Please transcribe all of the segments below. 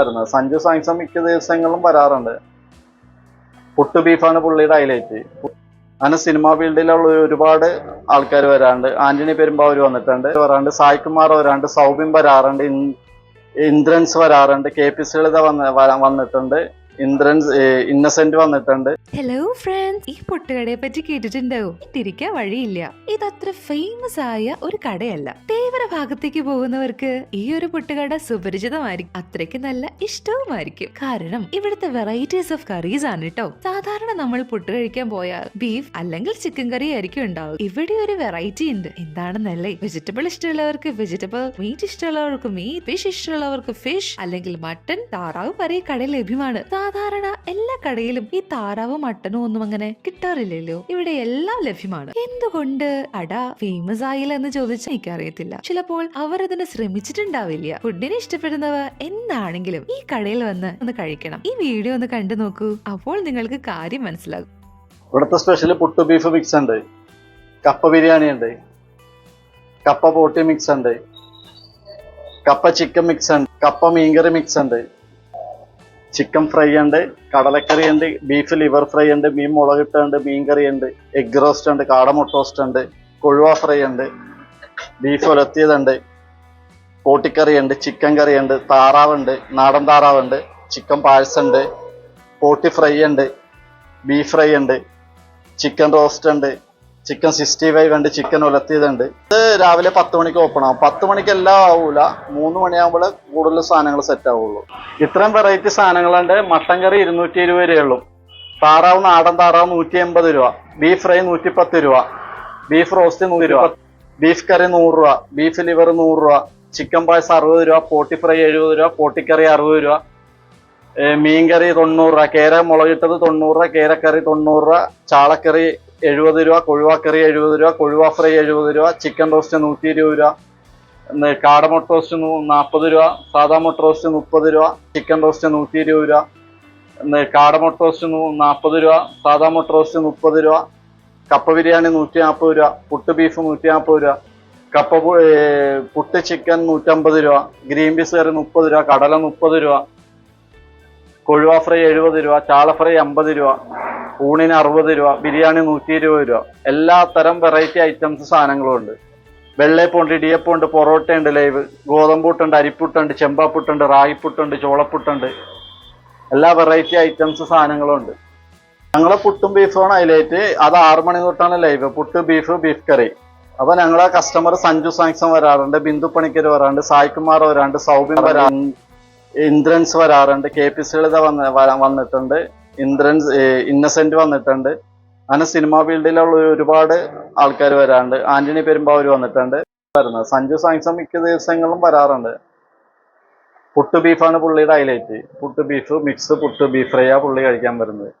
വരുന്നത്. സഞ്ജു സാംസൺ മിക്ക ദിവസങ്ങളിലും വരാറുണ്ട്. പുട്ടു ബീഫാണ് പുള്ളിയുടെ ഹൈലൈറ്റ് അങ്ങനെ സിനിമാ ഫീൽഡിലുള്ള ഒരുപാട് ആൾക്കാർ വരാറുണ്ട്. ആന്റണി പെരുമ്പാവൂർ വന്നിട്ടുണ്ട്. വരാറുണ്ട്. സായ് കുമാർ വരാറുണ്ട്. സൗബിൻ വരാറുണ്ട്. ഇന്ദ്രൻസ് വരാറുണ്ട്. കെ പി സി വന്ന് വന്നിട്ടുണ്ട്. വന്നിട്ടുണ്ട്. ഹലോ ഫ്രണ്ട്സ് ഈ പൊട്ടുകടയെ പറ്റി കേട്ടിട്ടുണ്ടാവും തിരിക്കാൻ വഴിയില്ല. ഇതത്ര ഫേമസ് ആയ ഒരു കടയല്ല. തേവര ഭാഗത്തേക്ക് പോകുന്നവർക്ക് ഈ ഒരു പൊട്ടുകട സുപരിചിതമായിരിക്കും. അത്രയ്ക്ക് നല്ല ഇഷ്ടവുമായിരിക്കും. കാരണം ഇവിടുത്തെ വെറൈറ്റീസ് ഓഫ് കറീസ് ആണ് കേട്ടോ സാധാരണ നമ്മൾ പൊട്ട് കഴിക്കാൻ പോയാൽ ബീഫ് അല്ലെങ്കിൽ ചിക്കൻ കറി ആയിരിക്കും ഉണ്ടാവും ഇവിടെ ഒരു വെറൈറ്റി ഉണ്ട്. എന്താണെന്നല്ലേ? വെജിറ്റബിൾ ഇഷ്ടമുള്ളവർക്ക് വെജിറ്റബിൾ മീറ്റ് ഇഷ്ടമുള്ളവർക്ക് മീറ്റ് ഫിഷ് ഇഷ്ടമുള്ളവർക്ക് ഫിഷ് അല്ലെങ്കിൽ മട്ടൻ താറാവ് വരെ കടയിൽ ലഭ്യമാണ്. സാധാരണ എല്ലാ കടയിലും ഈ താറാവും മട്ടനും ഒന്നും അങ്ങനെ കിട്ടാറില്ലല്ലോ. ഇവിടെ എല്ലാം ലഭ്യമാണ്. എന്തുകൊണ്ട് അട ഫേമസ് ആയില്ല എന്ന് ചോദിച്ചാൽ എനിക്കറിയത്തില്ല. ചിലപ്പോൾ അവർ അതിന് ശ്രമിച്ചിട്ടുണ്ടാവില്ല. ഫുഡിനെ ഇഷ്ടപ്പെടുന്നവ എന്താണെങ്കിലും ഈ കടയിൽ വന്ന് ഒന്ന് കഴിക്കണം. ഈ വീഡിയോ ഒന്ന് കണ്ടു നോക്കൂ. അപ്പോൾ നിങ്ങൾക്ക് കാര്യം മനസ്സിലാകും. ഇവിടുത്തെ സ്പെഷ്യൽ പുട്ട് ബീഫ് മിക്സ് ഉണ്ട്. കപ്പ ബിരിയാണി ഉണ്ട്. കപ്പ പോട്ടി മിക്സ് ഉണ്ട്. കപ്പ ചിക്കൻ മിക്സ് ഉണ്ട്. കപ്പ മീൻകറി മിക്സ് ഉണ്ട്. ചിക്കൻ ഫ്രൈ ഉണ്ട് കടലക്കറി ഉണ്ട് ബീഫ് ലിവർ ഫ്രൈ ഉണ്ട് മീൻ മുളകിട്ടുണ്ട് മീൻ കറി ഉണ്ട് എഗ് റോസ്റ്റ് ഉണ്ട് കാടമുട്ട റോസ്റ്റ് ഉണ്ട് കൊഴുവ ഫ്രൈ ഉണ്ട് ബീഫ് ഉലത്തിയതുണ്ട് പോട്ടിക്കറി ഉണ്ട് ചിക്കൻ കറി ഉണ്ട് താറാവുണ്ട് നാടൻ താറാവുണ്ട് ചിക്കൻ പാഴ്സുണ്ട് പോട്ടി ഫ്രൈ ഉണ്ട് ബീഫ് ഫ്രൈ ഉണ്ട് ചിക്കൻ റോസ്റ്റ് ഉണ്ട് ചിക്കൻ സിക്സ്റ്റി ഫൈവ് ഉണ്ട് ചിക്കൻ ഉലത്തിയതുണ്ട്. ഇത് രാവിലെ പത്ത് മണിക്ക് ഓപ്പൺ ആവും. പത്ത് മണിക്ക് എല്ലാം ആവൂല. മൂന്ന് മണിയാകുമ്പോൾ കൂടുതൽ സാധനങ്ങൾ സെറ്റ് ആവുള്ളൂ. ഇത്രയും വെറൈറ്റി സാധനങ്ങളുണ്ട് മട്ടൻ കറി ഇരുന്നൂറ്റി ഇരുപത് രൂപയുള്ളൂ താറാവ് നാടൻ താറാവ് നൂറ്റി എൺപത് രൂപ. ബീഫ് ഫ്രൈ നൂറ്റി പത്ത് രൂപ. ബീഫ് റോസ്റ്റ് നൂറ് രൂപ. ബീഫ് കറി നൂറ് രൂപ. ബീഫ് ലിവർ നൂറ് രൂപ. ചിക്കൻ പായസം അറുപത് രൂപ. പോട്ടി ഫ്രൈ എഴുപത് രൂപ. പോട്ടിക്കറി അറുപത് രൂപ. മീൻകറി തൊണ്ണൂറ് രൂപ. കേര മുളകിട്ടത് തൊണ്ണൂറ് രൂപ. കേരക്കറി തൊണ്ണൂറ് രൂപ. ചാളക്കറി എഴുപത് രൂപ കൊഴുവാക്കറി എഴുപത് രൂപ കൊഴുവ ഫ്രൈ എഴുപത് രൂപ ചിക്കൻ റോസ്റ്റ് നൂറ്റി ഇരുപത് രൂപ കാടമുട്ട റോസ്റ്റ് നാൽപ്പത് രൂപ സാധാ മുട്ട റോസ്റ്റ് മുപ്പത് രൂപ ചിക്കൻ റോസ്റ്റ് നൂറ്റി ഇരുപത് രൂപ കാടമുട്ട റോസ്റ്റ് നാൽപ്പത് രൂപ സാധാ മുട്ട റോസ്റ്റ് മുപ്പത് രൂപ കപ്പ ബിരിയാണി നൂറ്റി നാൽപ്പത് രൂപ പുട്ട് ബീഫ് നൂറ്റി നാൽപ്പത് രൂപ കപ്പ പുട്ട് ചിക്കൻ നൂറ്റമ്പത് രൂപ ഗ്രീൻ പീസ് കറി മുപ്പത് രൂപ കടല മുപ്പത് രൂപ കൊഴുവ ഫ്രൈ എഴുപത് രൂപ ചാള ഫ്രൈ അമ്പത് രൂപ ഊണിന് അറുപത് രൂപ ബിരിയാണി നൂറ്റി ഇരുപത് രൂപ. എല്ലാ തരം വെറൈറ്റി ഐറ്റംസ് സാധനങ്ങളും ഉണ്ട്. വെള്ളേപ്പുണ്ട് ഇടിയപ്പുണ്ട് പൊറോട്ട പൊറോട്ടയുണ്ട് ലൈവ് ഗോതമ്പുട്ടുണ്ട് അരിപ്പുട്ടുണ്ട് ചെമ്പാപ്പുട്ടുണ്ട് റായിപ്പുട്ടുണ്ട് ചോളപ്പുട്ടുണ്ട്. എല്ലാ വെറൈറ്റി ഐറ്റംസ് സാധനങ്ങളും ഉണ്ട്. ഞങ്ങളെ പുട്ടും ബീഫുമാണ് ഹൈലൈറ്റ് അത് ആറു മണി തൊട്ടാണ് live puttu beef beef curry അപ്പൊ ഞങ്ങളെ കസ്റ്റമർ സഞ്ജു സാങ്സൺ വരാറുണ്ട് ബിന്ദു പണിക്കർ വരാറുണ്ട് സായ്കുമാർ വരാറുണ്ട് സൗബിൻ വരാറുണ്ട് ഇന്ദ്രൻസ് വരാറുണ്ട് കെ പി സി ലളിത വന്ന് വന്നിട്ടുണ്ട്. ഇന്ദ്രൻസ് ഇന്നസെന്റ് വന്നിട്ടുണ്ട്. അങ്ങനെ സിനിമാ ഫീൽഡിലുള്ള ഒരുപാട് ആൾക്കാർ വരാറുണ്ട്. ആന്റണി പെരുമ്പാവൂർ വന്നിട്ടുണ്ട്. വരുന്നത്. സഞ്ജു സാങ്സം മിക്ക ദിവസങ്ങളും വരാറുണ്ട്. പുട്ട് ബീഫാണ് പുള്ളിയുടെ highlight puttu beef mix puttu beef fry ആ പുള്ളി കഴിക്കാൻ വരുന്നത്.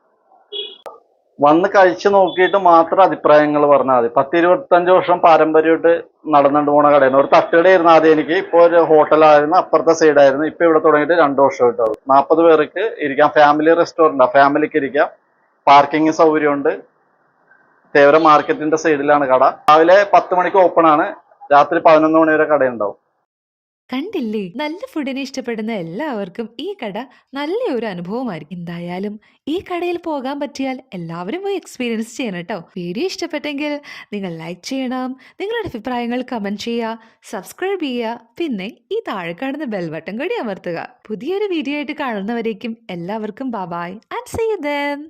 വന്ന് കഴിച്ചു നോക്കിയിട്ട് മാത്രം അഭിപ്രായങ്ങൾ പറഞ്ഞാൽ മതി. പത്ത് വർഷം പാരമ്പര്യമായിട്ട് നടന്നുകൊണ്ട് പോണ കടയാണ് ഒരു തട്ടുകടയായിരുന്നു ആദ്യം എനിക്ക്. ഇപ്പോൾ ഒരു ഹോട്ടലായിരുന്നു അപ്പുറത്തെ സൈഡായിരുന്നു ഇപ്പൊ ഇവിടെ തുടങ്ങിയിട്ട് രണ്ട് വർഷമായിട്ടാവും നാൽപ്പത് പേർക്ക് ഇരിക്കാം. ഫാമിലി റെസ്റ്റോറന്റാ ഫാമിലിക്ക് ഇരിക്കാം. പാർക്കിംഗ് സൗകര്യമുണ്ട്. തേവര മാർക്കറ്റിന്റെ സൈഡിലാണ് കട. രാവിലെ പത്ത് മണിക്ക് ഓപ്പൺ ആണ്. രാത്രി പതിനൊന്ന് മണി വരെ കടയുണ്ടാവും. കണ്ടില്ലേ? നല്ല ഫുഡിനെ ഇഷ്ടപ്പെടുന്ന എല്ലാവർക്കും ഈ കട നല്ല ഒരു അനുഭവമായിരിക്കും. എന്തായാലും ഈ കടയിൽ പോകാൻ പറ്റിയാൽ എല്ലാവരും പോയി എക്സ്പീരിയൻസ് ചെയ്യണം കേട്ടോ. വീഡിയോ ഇഷ്ടപ്പെട്ടെങ്കിൽ നിങ്ങൾ ലൈക്ക് ചെയ്യണം. നിങ്ങളുടെ അഭിപ്രായങ്ങൾ കമന്റ് ചെയ്യുക. സബ്സ്ക്രൈബ് ചെയ്യുക. പിന്നെ ഈ താഴെ കാണുന്ന ബെൽ ബട്ടൺ കൂടി അമർത്തുക. പുതിയൊരു വീഡിയോ ആയിട്ട് കാണുന്നവരേക്കും എല്ലാവർക്കും ബാബായ് ആൻഡ് സീ ദെൻ